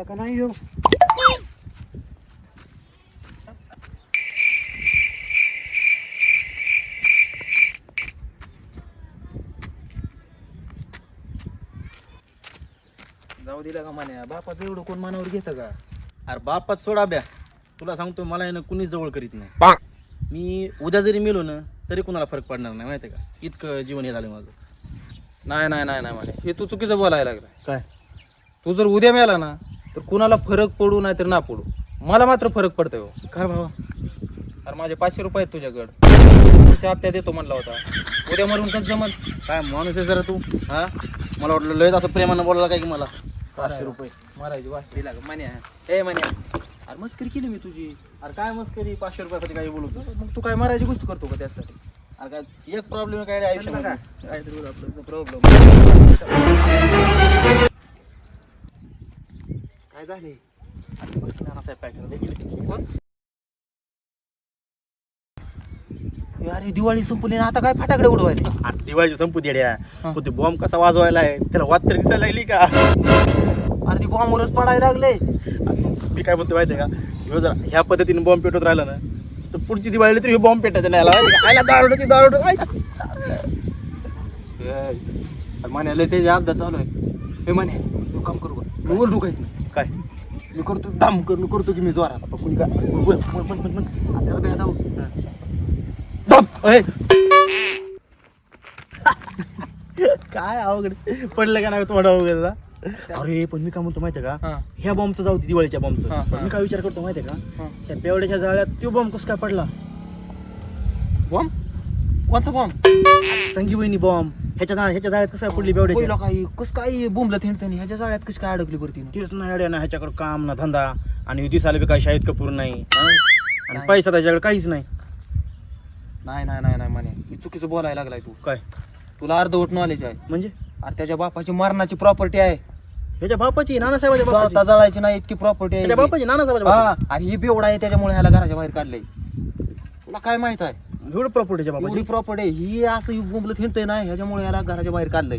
पेटला का नाही हो? जाऊ दिला का म्हणे बापाचं एवढं कोण मनावर घेतं का? अरे बापाच सोडा ब्या. तुला सांगतो मला आहे ना कुणीच जवळ करीत नाही. मी उद्या जरी मेलो ना तरी कुणाला फरक पडणार नाही माहिती का? इतकं जीवन हे झालं माझं. नाही नाही नाही नाही म्हणे हे तू चुकीचं बोलायला लागला. काय? तू जर उद्या मिळाला ना तर कुणाला फरक पडू नाही तर ना पडू. मला मात्र फरक पडतोय हो. खर भावा. अरे माझे पाचशे रुपये आहेत तुझ्याकडं. तुमच्या हप्त्या देतो म्हणला होता. उद्या मरून कसं जमल काय माणूस आहे जरा तू? हा? मला वाटलं लयच असं प्रेमानं बोलायला काय की मला. पाचशे रुपये. मारायची दिला का मान्या ए मान्या अरे मस्करी केली मी तुझी. अरे काय मस्करी? पाचशे रुपयासाठी काही बोलू मग तू काय मारायची गोष्ट करतो का त्यासाठी? अरे काय एक प्रॉब्लेम काय रे आपलं प्रॉब्लेम काय झाले? अरे आहे. दिवाळी संपली ना आता काय फटाकडे उडवायचे? दिवाळीची संपू देड्या हा. पण ते बॉम्ब कसा वाजवायला आहे त्याला वाद तरी दिसायला लागली का? अरे ती बॉम्बवरच पडायला लागले. मी काय म्हणतो माहितीये का? ह्यो जर ह्या पद्धतीने बॉम्ब पेटवत राहिला ना तर पुढची दिवाळी तरी बॉम्ब पेटायचं नाही. आला माहिती का? आयला दारोड्याची दारोड म्हणे लय त्याचे अपघात चालू आहे. हे म्हणे तू काम करू का? नाही काय मी करतो डाम कर मी करतो की मी जोरात. आपण कुणी काय बोल, बोल. त्याला! अय! काय अवघड पडलं का नाही थोडा वगैरे अरे पण मी काय म्हणतो माहितीये का? ह्या बॉम्बचं जाऊ दे दिवाळीच्या बॉम्बचं. पण मी काय विचार करतो माहितीये का. त्या बेवड्याच्या जाळ्यात तो बॉम्ब कसं काय पडला? बॉम्ब कोणचा बॉम्ब संगीवहिनी बॉम्ब ह्याच्या ह्याच्या जाळ्यात कसं पडली पहिला काही कस काय बोंबलं थिंडतानी ह्याच्या जाळ्यात कशी काय अडकली बरं तिनं तेच नाही ना ह्याच्याकडे काम ना धंदा. आणि दिसायला बी काही शाहिद कपूर नाही. हा? आणि पैसा त्याच्याकडे काहीच नाही. नाही नाही नाही नाही म्हणे. मी चुकीचं बोलायला लागलाय तू. काय? तुला अर्धवट नॉलेज आहे. म्हणजे? अरे त्याच्या बापाची मरणाची प्रॉपर्टी आहे. ह्याच्या बापाची नानासाहेबाच्या जळता बापाची? जळायची नाही इतकी प्रॉपर्टी आहे ह्याच्या ही. बापाची नानासाहेबाच्या हा बापाची? आणि ही बेवडा आहे त्याच्यामुळे ह्याला घराच्या बाहेर काढलंय. तुला काय माहीत आहे? एवढं प्रॉपर्टीच्या एवढी बापाची प्रॉपर्टी आहे. ही असं ही बोंबलं थिंडतंय ना ह्याच्यामुळे याला घराच्या बाहेर काढलंय.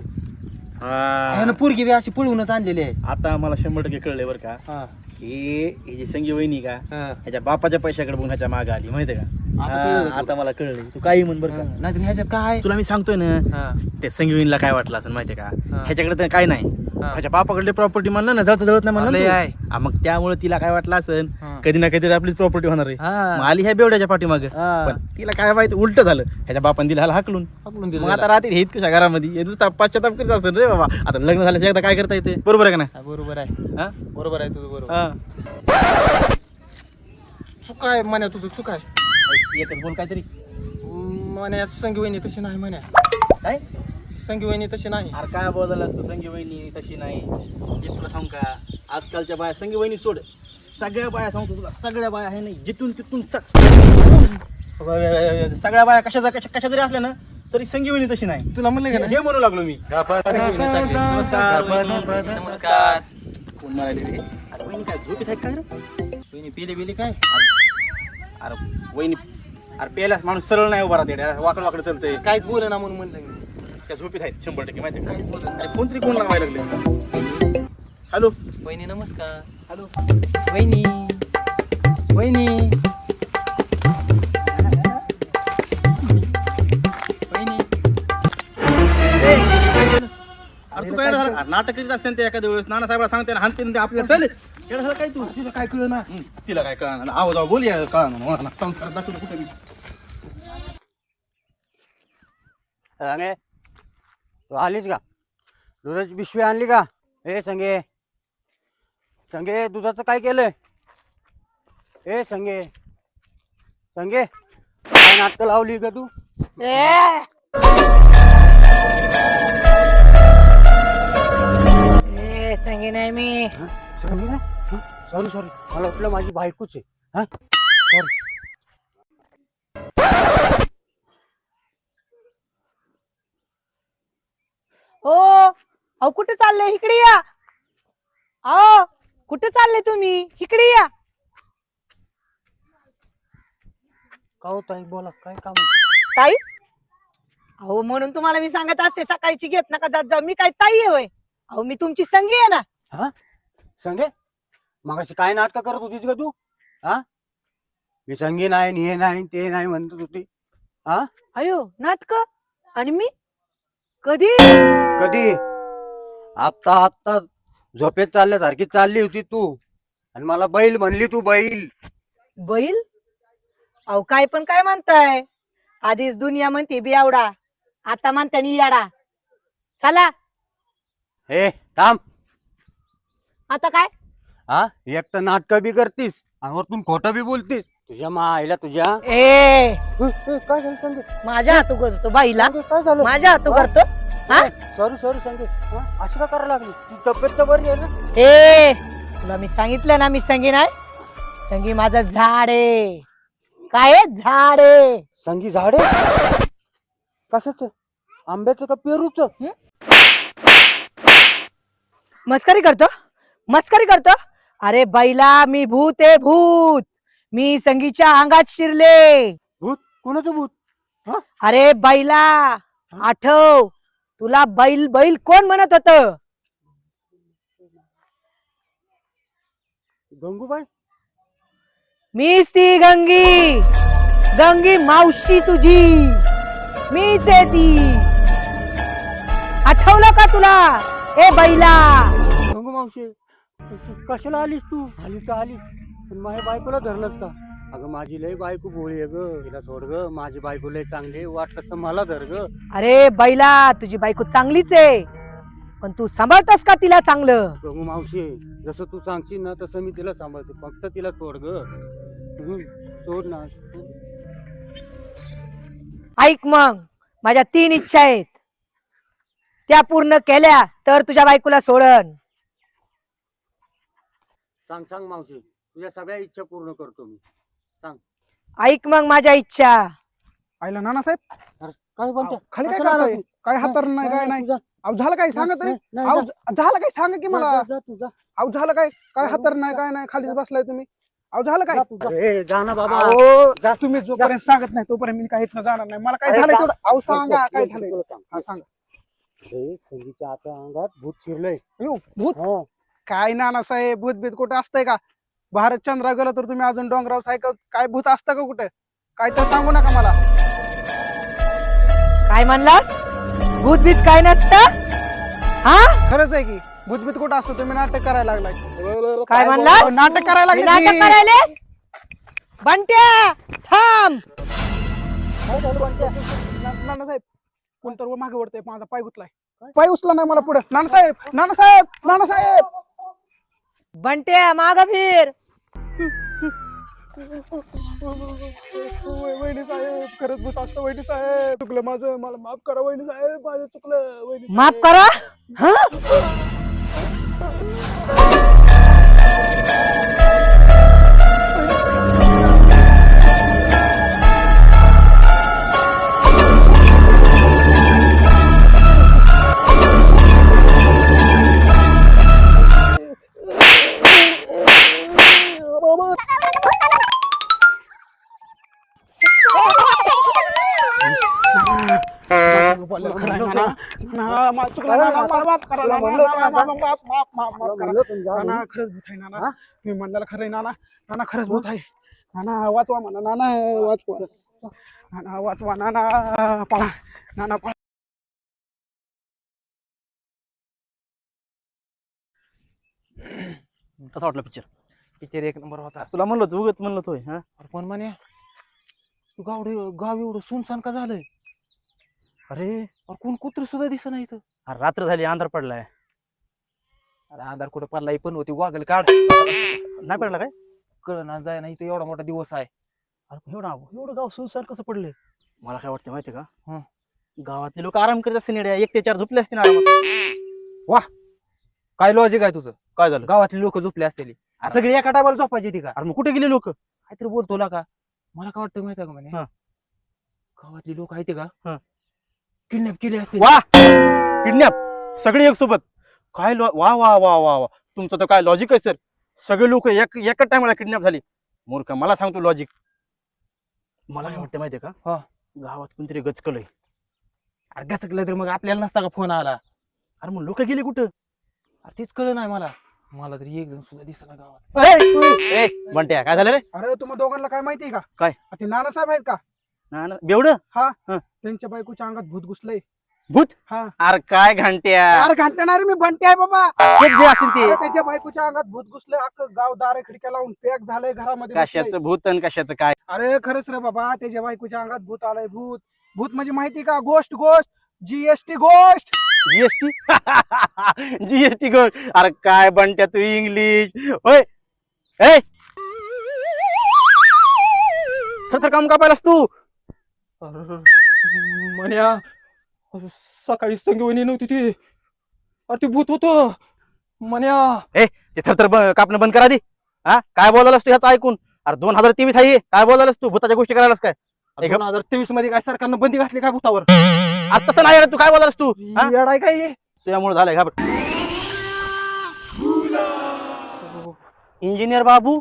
ह्यानं पोरगी बी अशी पळवूनच आणलेली आहे. आता मला शंभर टक्के कळलंय बरं का हा, हे ही जी संगी वहिनी का हा. ह्याच्या बापाच्या पैशाकडे बघून ह्याच्या मागे आली माहितीये का? आता हा, कळलं का आता मला कळलंय. तू काही म्हण बरं का. नाहीतर ह्याच्यात काय? आहे? तुला मी सांगतोय ना हा, ते संगीवनीला काय वाटलं असं माहितीये का? हा. ह्याच्याकडे तर काय नाही. ह्याच्या बापाकडले प्रॉपर्टी म्हणलं ना जळत जळत नाही म्हणलं लय ना आहे. तू. हा, मग त्यामुळे तिला काय वाटलं असेल हा. कधी ना कधी आपलीच प्रॉपर्टी होणार आहे हा. मग आली ह्या बेवड्याच्या पाठीमागे हा. पण तिला काय माहिती उलट झालं ह्याच्या बापान दिला ह्याला हाकलून हाकलून दिलं मग आता त्याला. रात्री हे इतकं घरामध्ये हे पश्चाताप करीत असेल रे बाबा आता लग्न झाल्याच्या एकदा काय करता येते बरोबर आहे का नाही हा, बरोबर आहे हा? बरोबर आहे तुझं बरोबर हा. चुका आहे म्हण्या तुझं चुका आहे एकच बोल काहीतरी म्हण्या संगीवहिनी तशी नाही म्हण्या काय संगीवहिनी तशी नाही. अरे काय बोलायला तू संगी वहिनी तशी नाही. हे तुला सांग का आजकालच्या बाया संगी वहिनी सोड. सगळ्या बाया सांगतो तुला सगळ्या बाया आहे नाही जिथून तिथून चक. सगळ्या बाया कशा कशा कशा जरी असल्या ना तरी संगी वहिनी तशी नाही. तुला म्हणलं का नाही? हे म्हणू लागलो मी. नमस्कार वहिनी. नमस्कार. कोण म्हणाले रे? अरे वहिनी काय झोपीत आहे काय रे? वहिनी पिली बिली काय? अरे वहिनी अरे पेल्यास माणूस सरळ नाही उभा राहते वाकड वाकड चालतंय. काहीच बोल ना म्हणून म्हणलं मी. त्या झोपीत आहेत शंभर टक्के माहिती काहीच बोल अरे कोणतरी कोण लावायला लागले. हॅलो. वहिनी नमस्कार. हॅलो. वहिनी. वहिनी. वहिनी. अरे तू काय झालं? नाटक करीत असते ते एखाद्या वेळेस. नाना साहेबाला सांगते ना हानते ना ते आपल्याला. चालेल येडा झाला काय तू? तिला काय कळलं ना? तिला काय कळणार आवाज आवाज बोल या कळणार ना संस्कार दाखवतो कुठे मी. सांगे. तू आलीच का? दुधाची पिशवी आणली का? ए संगे. संगे दुधाचं काय केलंय? ए संगे. संगे काय नाटकं लावली का तू? ए! संगी नाही मी? संगे ना सॉरी सॉरी मला वाटलं माझी बायकोच आहे. हा? सॉरी हो. अहो कुठे चालले? इकडे या. अहो कुठे चालले तुम्ही? इकडे या. का होत आहे बोला काय काम? ताई? अहो म्हणून तुम्हाला मी सांगत असते सकाळची घेत नका जात जाऊ. मी काय ताई आहे होय? अहो मी तुमची संगी आहे ना. हा? संगे? मग अशी काय नाटक करत होतीस का तू? हा? मी संगी नाही आणि हे नाही ते नाही म्हणत होती. अयो नाटक? आणि मी? कधी? कधी? आत्ता आत्ता झोपेत चालल्यासारखी चालली होती तू. आणि मला बैल म्हणली तू बैल. बैल? अहो काय पण काय म्हणताय. आधीच दुनिया म्हणते बियावडा आता म्हणते याडा. चला. हे थांब. आता काय? हा एक तर नाटक बी करतीस आणि वरतून खोटं बी बोलतीस. तुझ्या मायला तुझ्या? ए काय झालं माझ्या हातू करतो बाईला. संगे, काय झालं? माझ्या हातू करतो. हा? सॉरी सॉरी संगे. अशी का करायला लागली? ती तब्येत तर बरी आहे ना? ए तुला मी सांगितलं ना मी संगी नाही? संगी माझं झाड आहे. काय आहे? झाड आहे. संगी झाडे कशाच? आंब्याचं का पेरूच? मस्करी करतो. मस्करी करतो. अरे बैला मी भूत आहे भूत. मी संगीच्या अंगात शिरले. भूत? कोणाचं भूत? अरे बैला आठव. तुला बैल बैल कोण म्हणत होत? गंगूबाई? मीच ती गंगी गंगी मावशी तुझी. मीच आहे ती. आठवलं का तुला? ए बैला. गंगू मावशी कशाला आलीस तू? आली तर आलीस पण माझ्या बायकोला धरलंच का? अगं माझी लय बायको भोळी आहे ग. तिला सोड ग. माझी बायको लय चांगली वाटलं तर मला धर ग. अरे बैला तुझी बायको चांगलीच आहे. पण तू सांभाळतोस का तिला चांगलं? गंगू मावशी जसं तू सांगशील ना तसं मी तिला सांभाळते. फक्त तिला सोड ग. हम्म, सोड ना. ऐक मग. माझ्या तीन इच्छा आहेत. त्या पूर्ण केल्या तर तुझ्या बायकोला सोडन. सांग सांग मावशी. तुझ्या सगळ्या इच्छा पूर्ण करतो मी. ऐक मग माझ्या इच्छा. आईला नानासाहेब? काय बोलतो खाली काय करताय? काय हातर नाही काय नाही अहो झालं काय? सांगा तरी. अहो झ- झालं काय? सांगा की मला. अहो झालं काय? काय हातर नाही काय नाही? खालीच बसलाय तुम्ही. अहो झालं काय? अरे जा ना बाबा. अहो तुम्ही जोपर्यंत सांगत नाही तोपर्यंत मी काही इथनं जाणार नाही. मला काय झालंय तेवढं? अहो सांगा काय झालंय? हा सांगा. हे संगीच्या आता अंगात भूत शिरलंय. अयो, भूत? हा. काय नानासाहेब भूत बीत कुठं असतंय का? भारत चंद्रा गेलं तर तुम्ही अजून डोंगराव सायकल काय भूत असतं का कुठं? काय तर सांगू नका मला. काय म्हणलास? भूत बीत काय नसत? हा? खरंच आहे की भूत बीत कुठं असतो? तुम्ही नाटक करायला लागलाय. काय म्हणलास? अहो, नाटक करायला लागले नाटक करायलेस? बंट्या थांब. नानासाहेब कोणतर मागे वळतंय? माझा पाय गुतलाय. पाय उचला नाही मला पुढे. नानासाहेब नानासाहेब नानासाहेब! बंट्या माग फिर. वहिनी साहेब खरंच भूत असतं वहिनी साहेब. चुकलं माझं मला माफ करा वहिनी साहेब माझं चुकलं वहिनी माफ. करा? हा? नाना, मला चुकलं नाना, मला माफ करा नाना, नाना, नाना, माफ, माफ, माफ, माफ करा. नाना खरंच भूत आहे नाना. तुम्ही म्हणलेलं खरं आहे नाना. नाना खरंच भूत आहे. नाना वाचवा म्हणा नाना वाचवा. नाना वाचवा नाना पळा. नाना पळा. कसा वाटला पिक्चर पिक्चर एक नंबर होता. तुला म्हणलं होतं, उगाच म्हणलं होय हा? अरे पण म्हणे तू गावडे गाव एवढं सुनसान का झालंय? अरे अरे कोण कुत्र सुद्धा दिसत नाही इथं. अरे रात्र झाली अंधार पडलाय. अरे आधार कुठं पडला पण होती वागल काढ. नाही पडला काय? कळ ना जाय ना इथं एवढा मोठा दिवस आहे. अरे एवढा एवढं गाव सुनसान कसं पडलंय? मला काय वाटतं माहितीये का? हं. गावातले लोक आराम करीत असते निड्या एक ते चार झोपले असते ना काय लॉजिक आहे तुझं? काय झालं? गावातली लोक झोपली असतील. सगळी एका टायमाला झोपायची ती का? अरे मग कुठे गेले लोक? काहीतरी बोलतो ना का? मला काय वाटतं माहिती का म्हणे? हा. गावातली लोक आहेत का? हा. किडनॅप केले असतील वा! किडनॅप! सगळे एक सोबत. काय लो- वा वा वा वा वा. तुमचं तर काय लॉजिक आहे सर सगळे लोक एक एका टायमाला किडनॅप झाली. मूर्ख मला सांगतो लॉजिक मला काय वाटतं माहितीये का? हा. गावात कोणतरी गचकलंय अरे गचकलं तर मग आपल्याला नसता का फोन आला? अरे मग लोक गेली कुठं? अरे तीच कळ नाही मला. मला तरी एक जण सुद्धा दिसना गावात. ए! बंट्या काय झालं रे? अरे तुम्हा दोघांना काय माहितीये का? काय? ते नानासाहेब आहेत का? ना, बेवडं? त्यांच्या बायकोच्या अंगात भूत घुसलंय. भूत? हा. अरे काय घंट्या? अरे घंटणार मी बंटी आहे बाबा. हेच जे असेल ते. अरे त्याच्या बायकोच्या अंगात भूत घुसलंय अख्खं गाव दारे खिडक्या लावून पॅक झालंय घरामध्ये बसलंय. कशाचं भूत आणि कशाचं काय? अरे खरंच रे बाबा त्याच्या बायकोच्या अंगात भूत आलंय भूत. भूत म्हणजे माहिती का? गोष्ट गोष्ट. जीएसटी गोष्ट. जीएसटी जीएसटी गोड अरे काय बंट्या तू इंग्लिश होय ए! थर काम का पाहिलास तू? म्हण्या सकाळी संगीवणी नव्हती ती. अरे ते भूत होत. म्हण्या ते थरथर ब- कापणं बंद करा दे हा? काय बोलायलास तू ह्याचं ऐकून? अरे दोन हजार तेवीस आहे. हे. काय बोलायलास तू? भूताच्या गोष्टी करायलास काय? हे दोन हजार तेवीसमध्ये काय सरकारनं बंदी घातली काय भूतावर? आता तसं नाही रे तू काय बोलायलास तू? हा? येडाय काय हे? तुझ्यामुळे झालंय घाबर. इंजिनियर बाबू?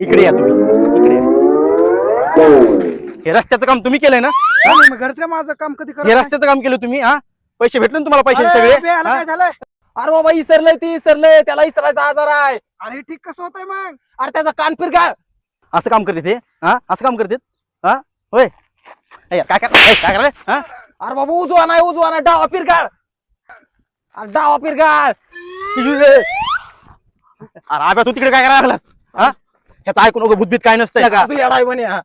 इकडे या तुम्ही. इकडे या. हे रस्त्याचं काम तुम्ही केलंय ना? मग घरचं माझं काम कधी हे करत रस्त्याचं काम केलं तुम्ही हा? पैसे भेटले ना तुम्हाला पैसे अरे, सगळे? काय झालंय? अरे बाबा इसरलंय ती इसरलंय. त्याला इसरायचा आजार आहे. अरे ठीक कसं होतंय मग? अरे त्याचा कान फिरगा. असं काम करते ते हा? असं काम करते हा? होय. ए, काय कर ए, काय करायला हा? अरे बाबा उजवा नाही उजवा नाही. डावा फिरगाळ. अरे डावा फिरगाळ. अरे आब्या तू तिकडे काय करायला लागलास? हा? ह्याचं ऐकून भूतभीत काय नसतंय. का तू येडाय म्हणे हा.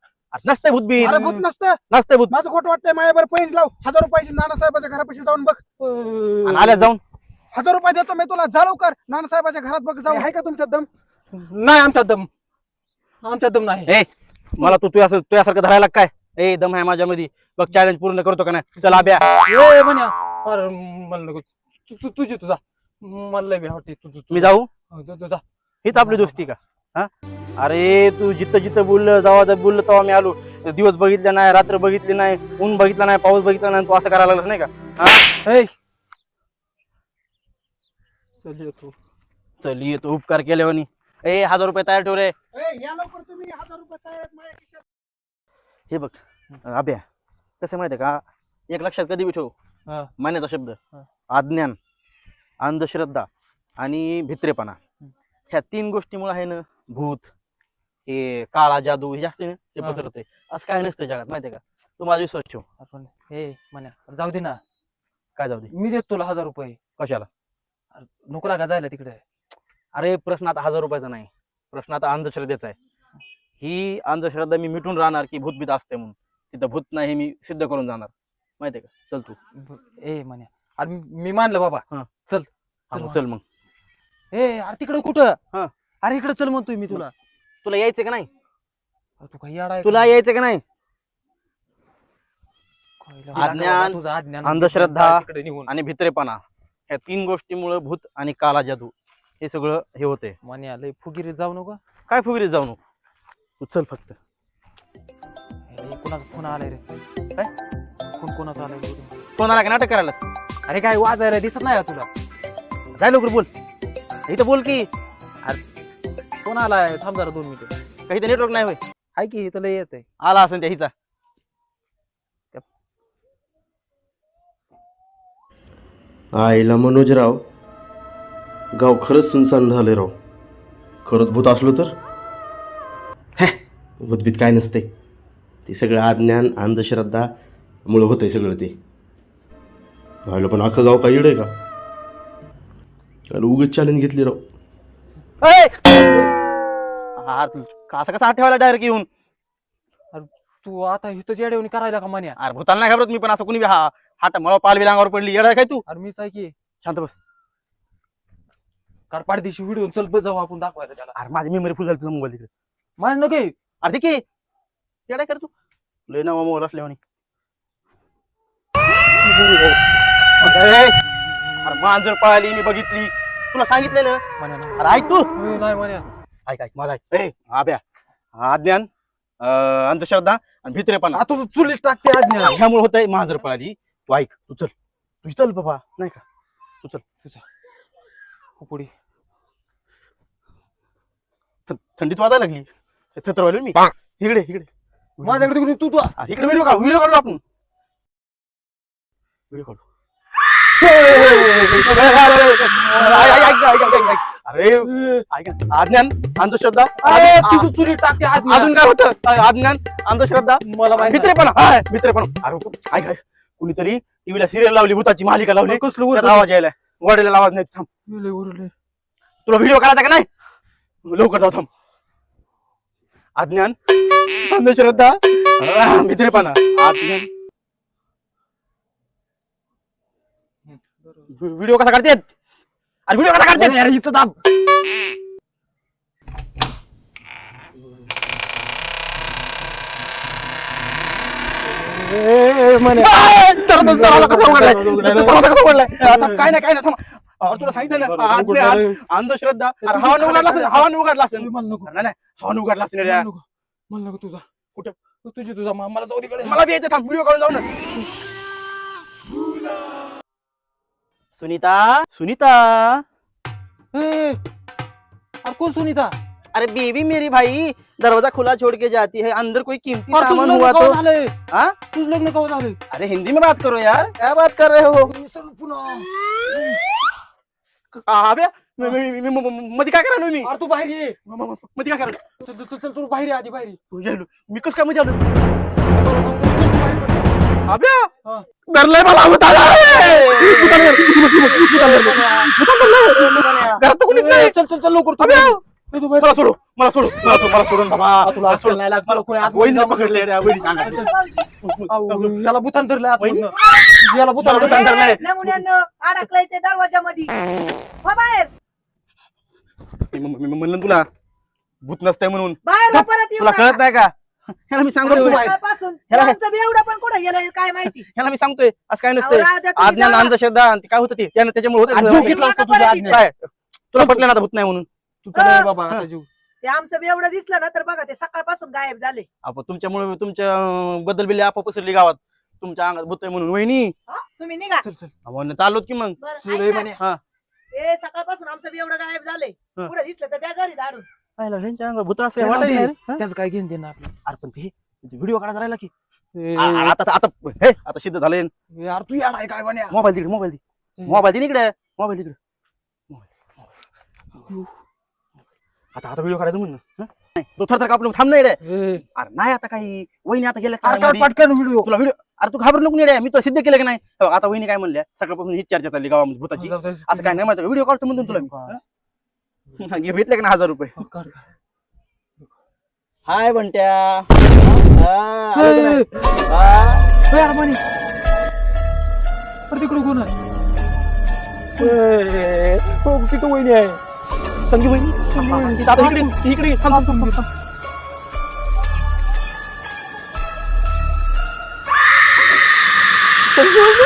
नसतंय भूतभीत अरे भूत नसतं नसतंय भूत. माझं खोटं वाटतंय माझ्यावर पैसे लाव. हजार रुपयाची नानासाहेबाच्या घरापाशी जाऊन बघ. आणि आल्या जाऊन. हजार रुपये देतो मी तुला. जा लवकर. नानासाहेबाच्या घरात बघ. जाऊ. आहे का तुमच्यात दम? नाही आमचा दम. आमचा दम नाही. ए मला तू तुझ्या तुझ्यासारखं धरायला काय? ए दम आहे माझ्यामध्ये. बघ चॅलेंज पूर्ण करतो का नाही? चल आब्या. ए म्हण्या अरे मला नको तू- तू- तुझी तुझा मला लय तू तू- मी जाऊ? तू- तू- तुझा हीच आपली दोस्ती का? हा? अरे तू जिथं जिथं बोललं जेव्हा बोललं तेव्हा मी आलो. दिवस बघितले नाही रात्र बघितली नाही ऊन बघितलं नाही पाऊस बघितला नाही तू असं करायला लागलास नाही का? हा? चल येतो चल येतो उपकार केल्यावानी ए हजार रुपये तयार ठेव रे. ए, या लवकर तुम्ही हजार रुपये तयार आहेत माझ्या खिशात. हे बघ अभ्या कसं माहितीये का? एक लक्षात कधी बी ठेव. हा. मान्याचा शब्द. अज्ञान अंधश्रद्धा आणि भित्रेपणा. ह्या तीन गोष्टीमुळे आहे ना भूत हे काळा जादू हे जास्त ते हा. पसरतंय. असं काय नसतं जगात माहितीये का? तू माझा विश्वास ठेव. आपण हे म्हण्या जाऊ दे ना. काय जाऊ दे? मी देतो तुला हजार रुपये. कशाला? अरे, नको लागा जायला तिकडे. अरे प्रश्न आता हजार रुपयाचा नाही. प्रश्न आता अंधश्रद्धेचा आहे. ही. अंधश्रद्धा मी मिटून राहणार की भूतभीत असते म्हणून. तिथं भूत नाही हे मी सिद्ध करून जाणार. माहितीये का? चल तू. ब- ए म्हण्या अरे मी- मी मानलं बाबा. हा. चल. हा, चल चल मग. ए अरे तिकडे कुठं? हा. अरे इकडे चल म्हणतोय मी तुला. तुला यायचं का नाही? अरे, तू काही तुला यायचं का नाही? अज्ञान अज्ञान, तुझं अज्ञान अंधश्रद्धा तिकडे निघून. आणि भित्रेपणा. ह्या तीन गोष्टीमुळे भूत आणि काला जादू. हे सगळं हे होते म्हण्या लय फुगिरी जाऊ नको. काय फुगरीत जाऊ नको? तू चल फक्त. कोणाचा फोन आलाय रे? काय? फोन कोणाचा आलाय रे? कोणाला का नाटक करायला अरे काय वाजायला दिसत नाही का तुला? जाय लवकर बोल. इथं बोल की. फोन आलाय? थांब जरा दोन मिनिटं. काही नेटवर्क नाही होय. हाय की इथं लय येत आहे आला असेल त्या हिचा. आईला मनोजराव गाव खरंच सुनसान झाले राव. खरंच भूत असलो तर? हे. भूतभीत काय नसते ते सगळं अज्ञान अंधश्रद्धा मुळे होतंय सगळं ते. व्हायला पण अख्खं गाव काय आहे का? अरे उगच चॅलेंज घेतली राव. ए! हा तू का- असं कसा हात ठेवायला डायरेक्ट येऊन? तू आता इथं जेडवणी करायला का म्हण्या अरे भूताला नाही घाबरत मी पण असं कुणी बी हा हात मला पालवी अंगावर पडली येडा काय तू? अरे मीच आहे की. शांत बस. कार पाडदिशी व्हिडिओ चल बस जाऊ आपण दाखवायला त्याला. अरे माझी मेमरी फुल झाली तुझा मोबाईल तिकडे. माझ नको. अरे ठीक आहे. येडा कर तू? लय ना मोबाईल असल्यावानी अरे अरे मांजर पळाली मी बघितली. तुला सांगितलं ना म्हण्या नाही. अरे ऐक तू. नाही म्हण्या ऐक ऐक माझा ऐक ए आब्या अज्ञान अं, अंधश्रद्धा आणि भित्रेपणा आता तू चुलीत टाकते अज्ञान ह्यामुळे होतंय मांजर पळाली तू ऐक तू चल तू चल बाबा नाही का हो, पुढे थ- थंडीत वाजायला लागली थत्र व्हायलो मी इकडे इकडे माझ्याकडे तू तू इकडे व्हिडिओ काढ व्हिडिओ काढलो आपण व्हिडिओ काढू ऐक, ऐक, ऐक, ऐक, ऐक, ऐक, ऐक. अरे ऐक ना, अज्ञान अंधश्रद्धा. अरे अजून- चुरी टाकते हात अजून काय होतं? अज्ञान अंधश्रद्धा? मला माहिती मित्रेपणा हा मित्रेपणा अरे ऐक ऐक. कुणीतरी टीव्हीला सिरियल लावली भूताची मालिका लावली. कसलं आवाज यायला वाढलेला आवाज नाही थांब. तुला व्हिडिओ काढायचा का नाही? लवकर जाऊ थांब. अज्ञान अंधश्रद्धा. आ, मित्रेपणा अज्ञान व्हिडिओ कसा काढतेत अरे व्हिडिओ कसा काढतेत अरे इथं दाब काय नाही काय नाही तुला सांगितलं ना अंधश्रद्धा. हवा उघडला असेल हवा उघडला असेल. मला नको. नाही नाही हवा उघडला असेल रे. मला नको. मला नको तुझा. कुठे? तुझी तुझा मला जाऊ दे इकडे. मला बी यायचं थांब व्हिडिओ काढून जाऊ ना. सुनीता? सुनीता? ए, अरे कोण सुनीता? अरे बेबी मेरी भाई दरवाज़ा खुला छोड़ के जाती है अंदर कोई कीमती सामान हुआ तो झालंय हाँ? तुझं लग्न केव्हा अरे हिंदी में बात करो यार क्या बात कर रहे हो? अबे म- म- म- म- म- मध्ये काय करायलो मी अरे तू बाहेर ये म- म- म- मध्ये काय करायलो चल चल चल, चल तू बाहेर ये आधी बाहेर गेलो. मी कस काय मध्ये आलो हा. धरलंय मला. घरात नाही. चल चल चल लवकर मला सोडू मला सोडू मला सोडू मला सोडून तुला. नाही लागत, पकडले याला भूतान धरलं. याला भूतान. भूतान धरलंय. अडकलंय ते दरवाजामध्ये हो म्हणलं तुला भूत नसतंय म्हणून बाहेर परत येऊ तुला कळत. नाही का ह्याला मी सांगतोय सकाळपासून ह्याला- आमचं एवढं पण कुठं गेलं काय माहिती? ह्याला मी सांगतोय असं काय नसतंय. तुम्ही आज्ञान जावा. अंधश्रद्धा आणि ते काय होतं ते? त्यानं त्याच्यामुळे होतं घेतला असता तुझ्या आज्ञा. काय? तुला पटलं ना आता भूत नाही म्हणून? तू चल रे बाबा आता जीव. ते आमचं बी एवढं दिसलं ना तर बघा ते सकाळपासून गायब झाले. आपण तुमच्यामुळे तुमच्या अं, बद्दल बिल्ली आपा पसरली गावात. तुमच्या अंगात भूत आहे म्हणून. वहिनी! हा? तुम्ही निघा. चल चल. आपण चाललोत की मग? बरं, सुलय ऐका. म्हणे. हा. ते सकाळपासून आमचं बी एवढं गायब झाले हा. पुढे दिसलं तर त्या घरी धाडून पाहिलं ह्यांच्या अंगात भूत असं नाही. रे. हा? त्याचं काय घेऊन देणार आपलं? अरे पण ते व्हिडिओ काढायचा राहिला की. ए, आ- आ- आता आता हे आता सिद्ध झाले यार तू यार आहे काय म्हणे? मोबाईल तिकडे मोबाईल दे मोबाईल दे इकडे. मोबाईल तिकडे. आता आता व्हिडिओ काढायचं म्हणून हं? तो थरथर कापलं थांब नाही रे ए, अरे नाही आता काही वहिनी आता गेल्या अरे कामामध्ये. काढ पटकन व्हिडिओ तुला व्हिडिओ अरे तू घाबरू नको रे मी तो सिद्ध केलं की नाही? हे बघ, आता वहिनी काय म्हणल्या? सकाळपासून ही चर्चा चालली गावामध्ये भूताची. असं काय नाही माहिती व्हिडिओ काढतो म्हणतो तुला मी. हं? घे, भेटले का ना हजार रुपये? हाय बंट्या. हा, आलं का नाही? हा. तिकडे कोण आहे ए, हो तिथं वहिनी आहे. संगी वहिनी? तिथं आता इकडे इकडे ये. थांब, थांब, थांब, थांब. संगी वहिनी.